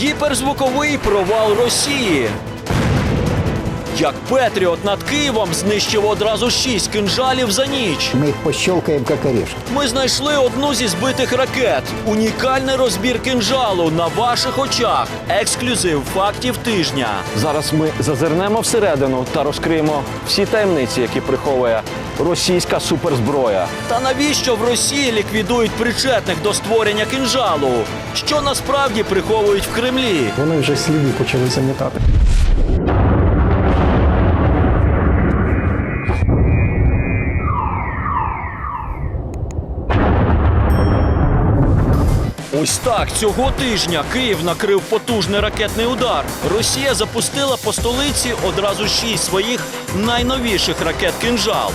Гіперзвуковий провал Росії. Як Петріот над Києвом знищив одразу шість кинжалів за ніч. Мы их пощелкаем, как орешки. Ми знайшли одну зі збитих ракет. Унікальний розбір кинжалу на ваших очах. Ексклюзив фактів тижня. Зараз ми зазирнемо всередину та розкриємо всі таємниці, які приховує російська суперзброя. Та навіщо в Росії ліквідують причетних до створення кинжалу? Що насправді приховують в Кремлі? Вони вже сліди почали замітати. Ось так цього тижня Київ накрив потужний ракетний удар. Росія запустила по столиці одразу шість своїх найновіших ракет кинжал.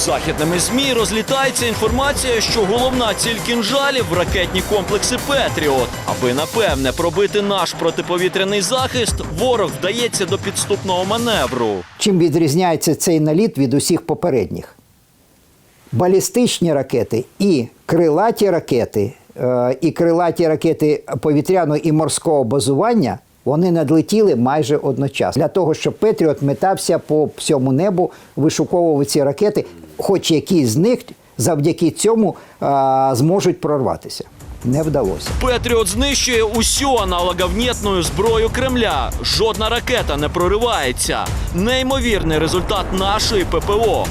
Західними ЗМІ розлітається інформація, що головна ціль кінжалів ракетні комплекси Петріот. Аби напевне пробити наш протиповітряний захист, ворог вдається до підступного маневру. Чим відрізняється цей наліт від усіх попередніх? Балістичні ракети і крилаті ракети, е, і крилаті ракети повітряного і морського базування вони надлетіли майже одночасно для того, щоб Петріот метався по всьому небу, вишуковував ці ракети, хоч якісь з них завдяки цьому е, зможуть прорватися. Не вдалося. Петріот знищує усю аналоговнєтну зброю Кремля. Жодна ракета не проривається. Неймовірний результат нашої ППО.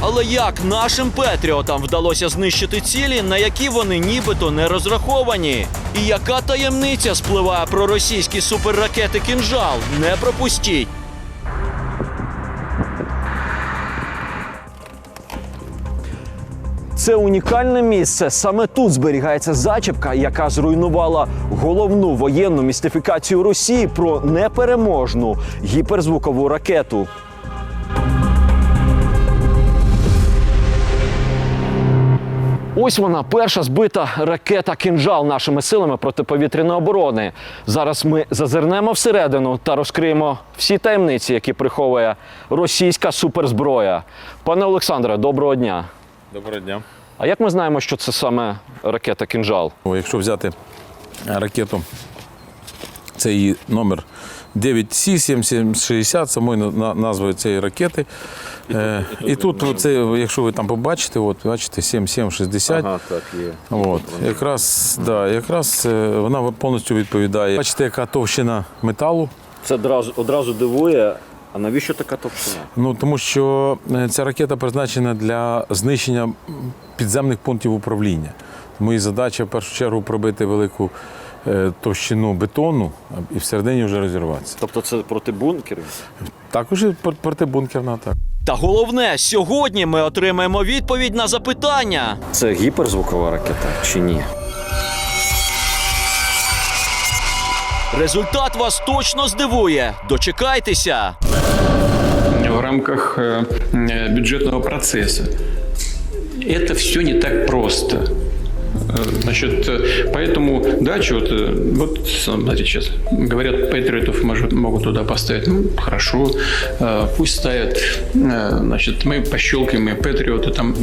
Але як нашим Петріотам вдалося знищити цілі, на які вони нібито не розраховані? І яка таємниця спливає про російські суперракети кінжал? Не пропустіть! Це унікальне місце. Саме тут зберігається зачіпка, яка зруйнувала головну воєнну містифікацію Росії про непереможну гіперзвукову ракету. Ось вона, перша збита ракета кінжал нашими силами протиповітряної оборони. Зараз ми зазирнемо всередину та розкриємо всі таємниці, які приховує російська суперзброя. Пане Олександре, доброго дня. Доброго дня. А як ми знаємо, що це саме ракета кінжал? Якщо взяти ракету, це її номер 9С7760, самою назвою цієї ракети. Е, І тут, оце, якщо ви там побачите, от, бачите, 7760. Ага, так, є. От, якраз, да, якраз е, вона повністю відповідає. Бачите, яка товщина металу. Це одразу, одразу дивує. А навіщо така товщина? Ну, тому що е, ця ракета призначена для знищення підземних пунктів управління. Тому її задача в першу чергу пробити велику товщину бетону а- і всередині вже розірватися. Тобто це проти бункерів? Також і пр- протибункерна атака. Та головне, сьогодні ми отримаємо відповідь на запитання. Це гіперзвукова ракета чи ні? Результат вас точно здивує. Дочекайтеся. в рамках э, э, бюджетного процесса. Это все не так просто. Э, Значит, э, поэтому, да, чего-то, вот, смотрите, сейчас говорят, патриотов может, могут туда поставить. Ну, хорошо, э, пусть ставят. Э, Значит, мы пощелкаем и патриоты, там,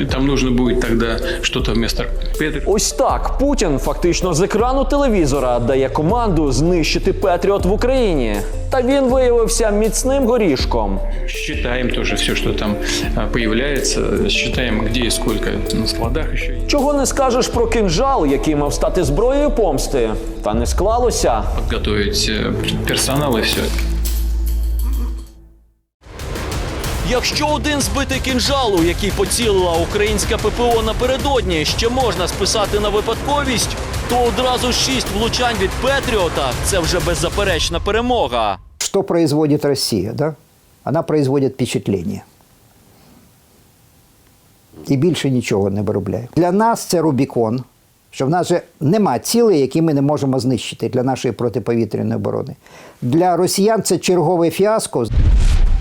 э, там нужно будет тогда что-то вместо патриотов. Ось так Путін фактично з екрану телевізора дає команду знищити Петріот в Україні. Та він виявився міцним горішком. Считаем тоже все, что там э, появляется, считаем, где и сколько на складах еще есть. Чого не скажеш про кинжал, який мав стати зброєю помсти? Та не склалося. подготовить э, персонал и все. Якщо один збитий кінжал, у який поцілила українська ППО напередодні, ще можна списати на випадковість, то одразу шість влучань від Петріота це вже беззаперечна перемога. Что производит Россия? Да? Она производит впечатление. І більше нічого не виробляє. Для нас це Рубікон, що в нас же нема цілей, які ми не можемо знищити для нашої протиповітряної оборони. Для росіян це чергове фіаско.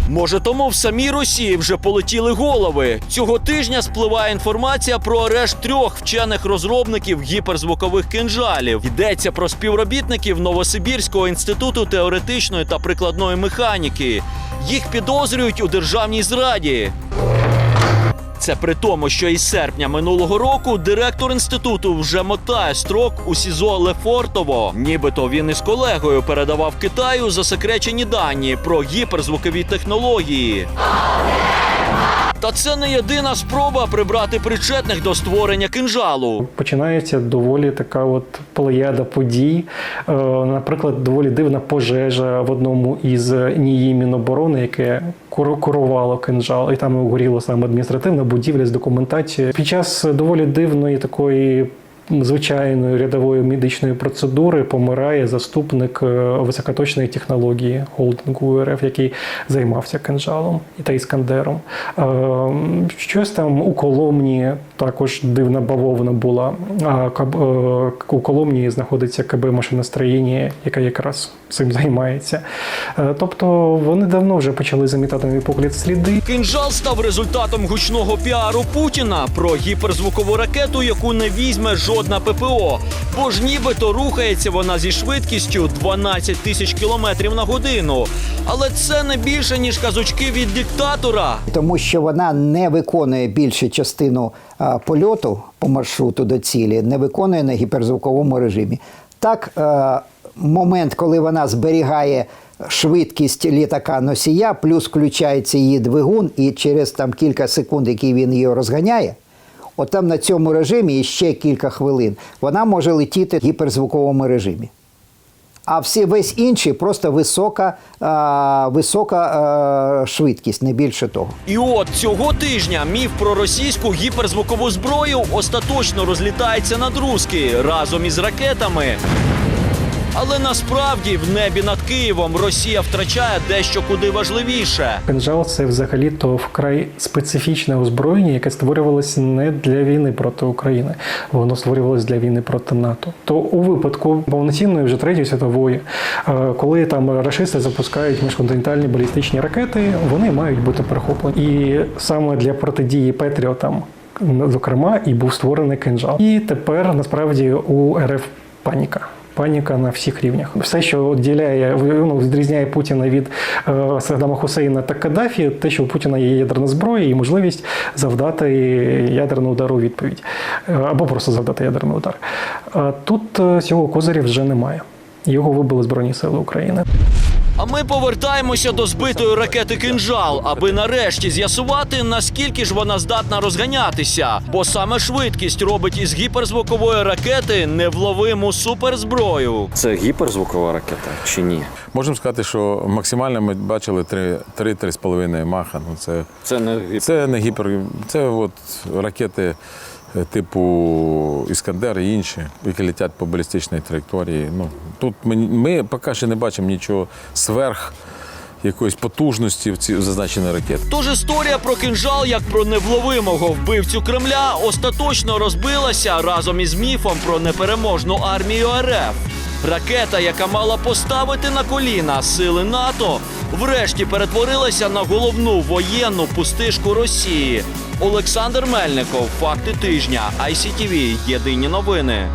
Може, тому в самій Росії вже полетіли голови. Цього тижня спливає інформація про арешт трьох вчених розробників гіперзвукових кинжалів. Йдеться про співробітників Новосибірського інституту теоретичної та прикладної механіки. Їх підозрюють у державній зраді. Це при тому, що із серпня минулого року директор інституту вже мотає строк у СІЗО Лефортово. Нібито він із колегою передавав Китаю засекречені дані про гіперзвукові технології. Та це не єдина спроба прибрати причетних до створення кинжалу. Починається доволі така от плеяда подій. Е, Наприклад, доволі дивна пожежа в одному із НІІ Міноборони, яке кур- курувало кинжал, і там горіло саме адміністративна будівля з документацією. Під час доволі дивної такої. Звичайної рядової медичної процедури помирає заступник е, високоточної технології холдингу РФ, який займався кинжалом та іскандером. Е, Щось там у Коломні також дивна бавовна була. А е, у Коломні знаходиться КБ машиностроєння, яка якраз цим займається. Тобто вони давно вже почали замітати на погляд сліди. Кинжал став результатом гучного піару Путіна про гіперзвукову ракету, яку не візьме жодна ППО. Бо ж нібито рухається вона зі швидкістю 12 тисяч кілометрів на годину. Але це не більше ніж казочки від диктатора. тому що вона не виконує більшу частину польоту по маршруту до цілі, не виконує на гіперзвуковому режимі. Так, е, момент, коли вона зберігає швидкість літака носія, плюс включається її двигун, і через там кілька секунд, які він її розганяє. От там на цьому режимі ще кілька хвилин вона може летіти в гіперзвуковому режимі. А всі весь інший просто висока, а, висока а, швидкість, не більше того. І от цього тижня міф про російську гіперзвукову зброю остаточно розлітається над Руски разом із ракетами. Але насправді в небі над Києвом Росія втрачає дещо куди важливіше. Кинжал це взагалі то вкрай специфічне озброєння, яке створювалося не для війни проти України, воно створювалося для війни проти НАТО. То у випадку повноцінної вже третьої світової, е, коли там рашисти запускають міжконтинентальні балістичні ракети, вони мають бути перехоплені. І саме для протидії Петріотам, зокрема, і був створений кинжал. І тепер насправді у РФ паніка. Паніка на всіх рівнях. Все, що відділяє, ну, відрізняє Путіна від е, Саддама Хусейна та Каддафі, те, що у Путіна є ядерна зброя і можливість завдати ядерну удару у відповідь, Е, або просто завдати ядерний удар. Тут е, цього козиря вже немає. Його вибили Збройні Сили України. А ми повертаємося до збитої ракети кинжал, аби нарешті з'ясувати, наскільки ж вона здатна розганятися. Бо саме швидкість робить із гіперзвукової ракети невловиму суперзброю. Це гіперзвукова ракета чи ні? Можемо сказати, що максимально ми бачили 3-3,5 маха. Ну, це, Це не гіпер. це не гіпер, це от ракети типу Іскандер і інші, які летять по балістичній траєкторії. Ну, тут ми, ми поки ще не бачимо нічого сверх якоїсь потужності в ці зазначені ракети. Тож історія про кинжал як про невловимого вбивцю Кремля остаточно розбилася разом із міфом про непереможну армію РФ. Ракета, яка мала поставити на коліна сили НАТО, врешті перетворилася на головну воєнну пустишку Росії. Олександр Мельников, факти тижня, ICTV, Єдині новини.